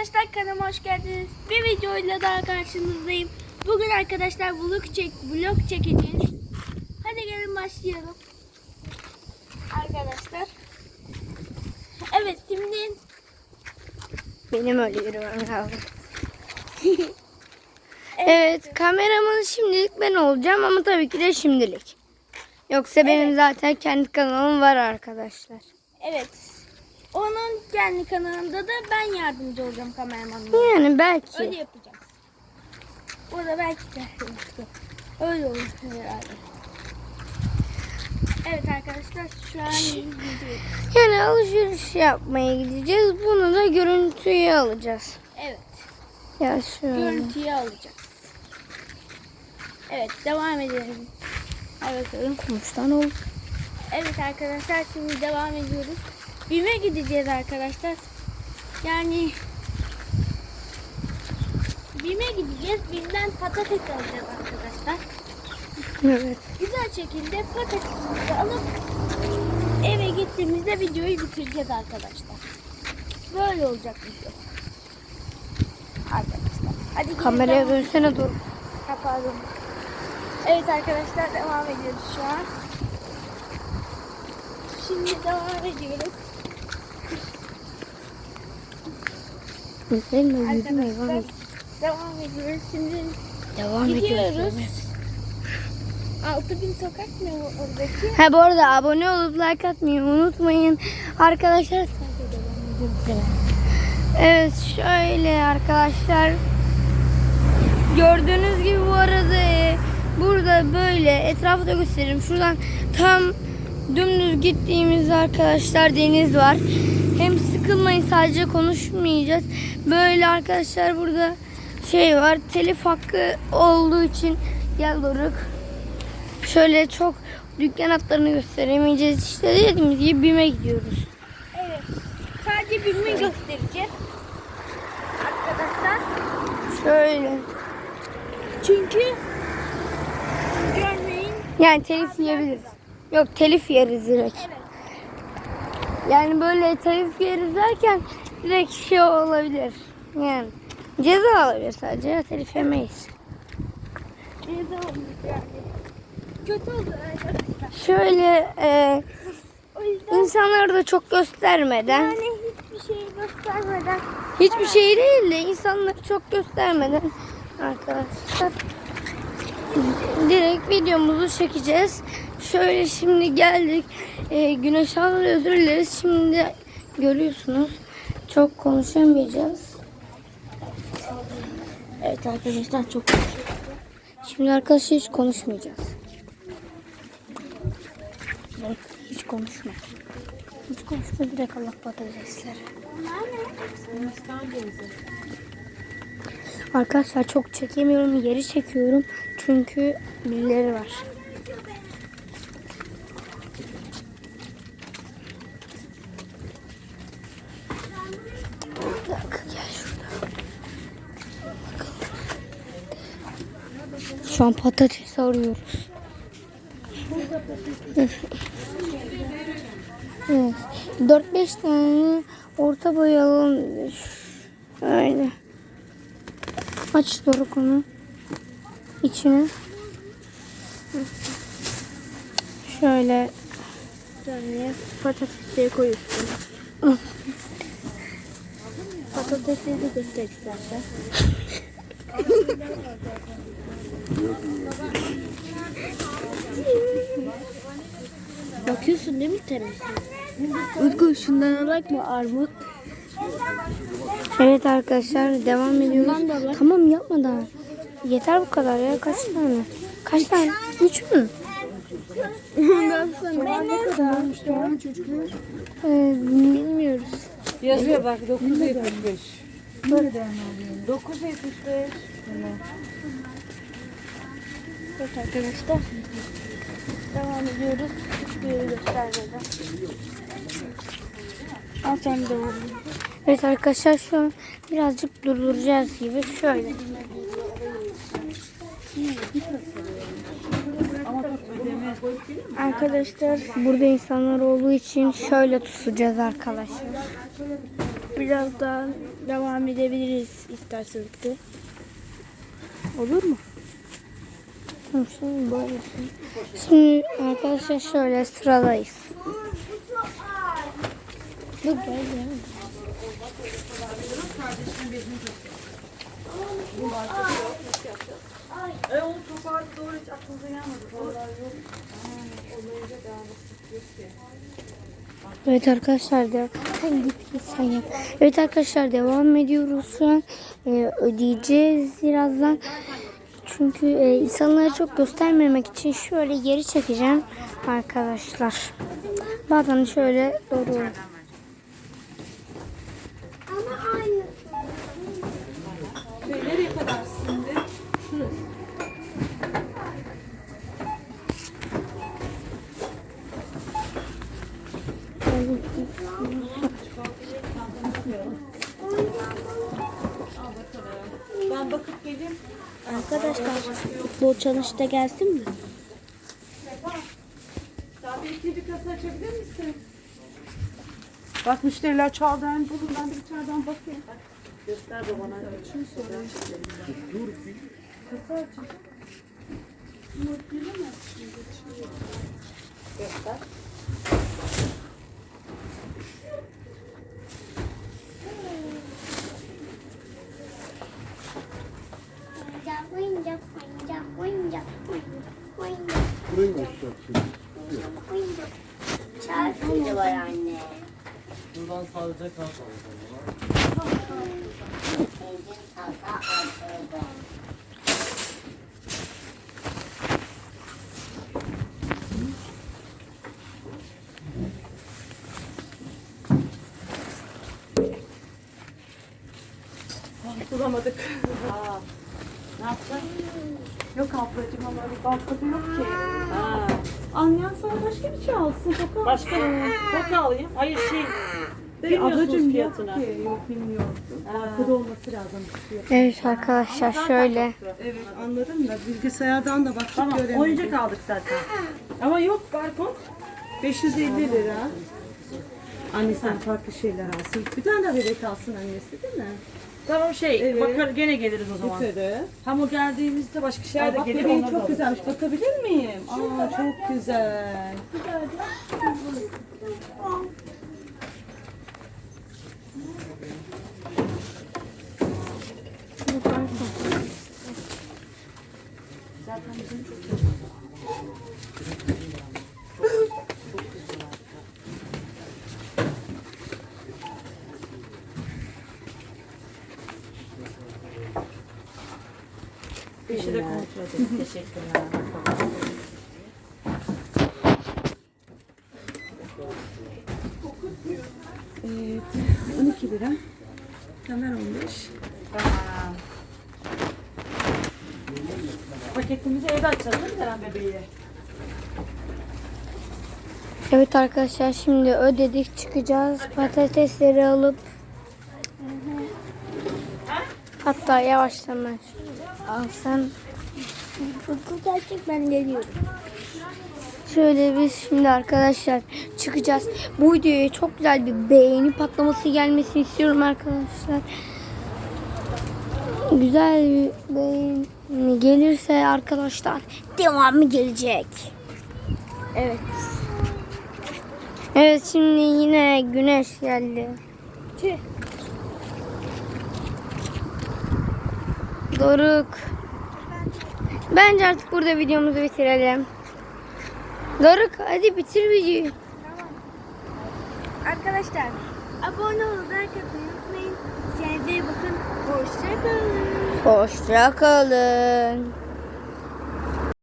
Arkadaşlar kanalıma hoş geldiniz. Bir videoyla daha karşınızdayım. Bugün arkadaşlar vlog çek vlog çekeceğiz. Hadi gelin başlayalım. Arkadaşlar. Evet şimdi Benim öyle yürümem lazım. evet kameraman şimdilik ben olacağım ama tabii ki de şimdilik. Yoksa benim zaten kendi kanalım var arkadaşlar. evet. Onun kendi kanalında da ben yardımcı olacağım kameramanıma. Yani Öyle belki. yapacağım. Burada belki de öyle olur herhalde. Evet arkadaşlar şu an gidiyoruz. Yani alışveriş yapmaya gideceğiz. Bunu da görüntüye alacağız. Evet. Ya şöyle. Görüntüyü alacağız. Evet devam edelim. Hadi bakalım. Kumuştan ol. Evet arkadaşlar şimdi devam ediyoruz. BİM'e gideceğiz arkadaşlar. Yani BİM'e gideceğiz. BİM'den patates alacağız arkadaşlar. Evet. Güzel şekilde patatesimizi alıp eve gittiğimizde videoyu bitireceğiz arkadaşlar. Böyle olacak video. Arkadaşlar. Hadi Kameraya dönsene dur. Kapadım. Evet arkadaşlar devam ediyoruz şu an. Şimdi devam ediyoruz. Devam et. devam ediyoruz. Şimdi Devam gidiyoruz. ediyoruz. 6000 sokak o- oradaki? Ha bu arada abone olup like atmayı unutmayın. Arkadaşlar Evet şöyle arkadaşlar. Gördüğünüz gibi bu arada e, burada böyle etrafı da göstereyim. Şuradan tam dümdüz gittiğimiz arkadaşlar deniz var. Hem sıkılmayın sadece konuşmayacağız. Böyle arkadaşlar burada şey var. Telif hakkı olduğu için gel Doruk. Şöyle çok dükkan hatlarını gösteremeyeceğiz. İşte dediğimiz gibi BİM'e gidiyoruz. Evet. Sadece bilmeyi göstereceğiz. Arkadaşlar. Şöyle. Çünkü görmeyin. Yani telif yiyebiliriz. Yok telif yeriz direkt. Evet. Yani böyle telif yeriz derken direkt şey olabilir. Yani ceza alabilir sadece telif yemeyiz. Ceza olmuş yani. Kötü oldu arkadaşlar. Şöyle e, insanları da çok göstermeden yani hiçbir şey göstermeden hiçbir şey değil de insanları çok göstermeden arkadaşlar direkt videomuzu çekeceğiz. Şöyle şimdi geldik. E, güneş alır özür dileriz. Şimdi görüyorsunuz çok konuşamayacağız. Evet arkadaşlar çok Şimdi arkadaşlar hiç konuşmayacağız. Bak, hiç konuşma. Hiç konuşma direkt Allah patatesleri. Arkadaşlar çok çekemiyorum. Yeri çekiyorum. Çünkü birileri var. Bir dakika gel şurada. Şu an patates arıyoruz. evet. 4-5 tane orta boy alalım. Öyle. Aç Doruk onu. İçine. Şöyle saniye patatesleri koyuyorsun. Patatesleri de göster istersen. Bakıyorsun değil mi temizliğe? Utku şundan alak mı armut? Evet arkadaşlar devam ediyoruz. Tamam yapma daha. Yeter bu kadar ya. Kaç tane? Kaç tane? Üç mü? Ee, bilmiyoruz. Yazıyor bak 975. 975. Evet arkadaşlar. Devam ediyoruz. Hiçbir yeri göstermeden. Al sen devam et. Evet arkadaşlar şu an birazcık durduracağız gibi. Şöyle. Arkadaşlar Burada insanlar olduğu için şöyle tutacağız arkadaşlar. biraz daha devam edebiliriz isterseniz de. Olur mu? Tamam, Şimdi böyle. Şimdi arkadaşlar şöyle sıradayız. Dur gel gel. Evet arkadaşlar devam. Sen git git sen yap. Evet arkadaşlar devam ediyoruz şu an. Ee, ödeyeceğiz birazdan. Çünkü e, insanlara çok göstermemek için şöyle geri çekeceğim arkadaşlar. Bazen şöyle doğru. Şey nereye kadar şimdi? Ben bakıp geleyim. Arkadaşlar futbol çalışta gelsin mi? Daha bir kasa açabilir misin? Bak müşteriler çaldı. Yani bulun ben de içeriden bakayım. Göster de bana. Şunu sorayım. Kasa açacağım. Göster. Çarpıcı var anne. Buradan sadece kal. Bulamadık. Aa, ne yapacağız? Yok ablacığım ama bir bankada yok ki. Ha. Anlayan sana başka bir şey alsın. Çok Başka toka alayım. Hayır şey. Bilmiyorsunuz ablacığım fiyatını. yok ki. Yok bilmiyorum. Bankada olması lazım. Evet arkadaşlar şöyle. Evet anladım da bilgisayardan da bakıp Tamam göremedim. oyuncak aldık zaten. Ama yok barkod. 550 lira. Annesinden farklı şeyler alsın. Bir tane de bebek alsın annesi değil mi? Tamam şey Evet. bakar gene geliriz o zaman. Yukarı. Hem o geldiğimizde başka şeyler Aa, de bak gelir bebeğin onları da çok alırız. güzelmiş. Bakabilir miyim? Aa çok güzel. Bir şey de kontrol edelim. Teşekkürler. Evet. 12 lira. Hemen 15. Tamam. Paketimizi evde açacağız değil mi bebeği? Evet arkadaşlar şimdi ödedik çıkacağız. Patatesleri alıp hatta yavaştan alsam. Futbol gerçek ben geliyorum. Şöyle biz şimdi arkadaşlar çıkacağız. Bu videoya çok güzel bir beğeni patlaması gelmesini istiyorum arkadaşlar. Güzel bir beğeni gelirse arkadaşlar devamı gelecek. Evet. Evet şimdi yine güneş geldi. Tüh. Doruk. Bence artık burada videomuzu bitirelim. Doruk hadi bitir videoyu. Arkadaşlar abone olun, like atmayı unutmayın. Kendinize iyi bakın. Hoşçakalın. Hoşça kalın.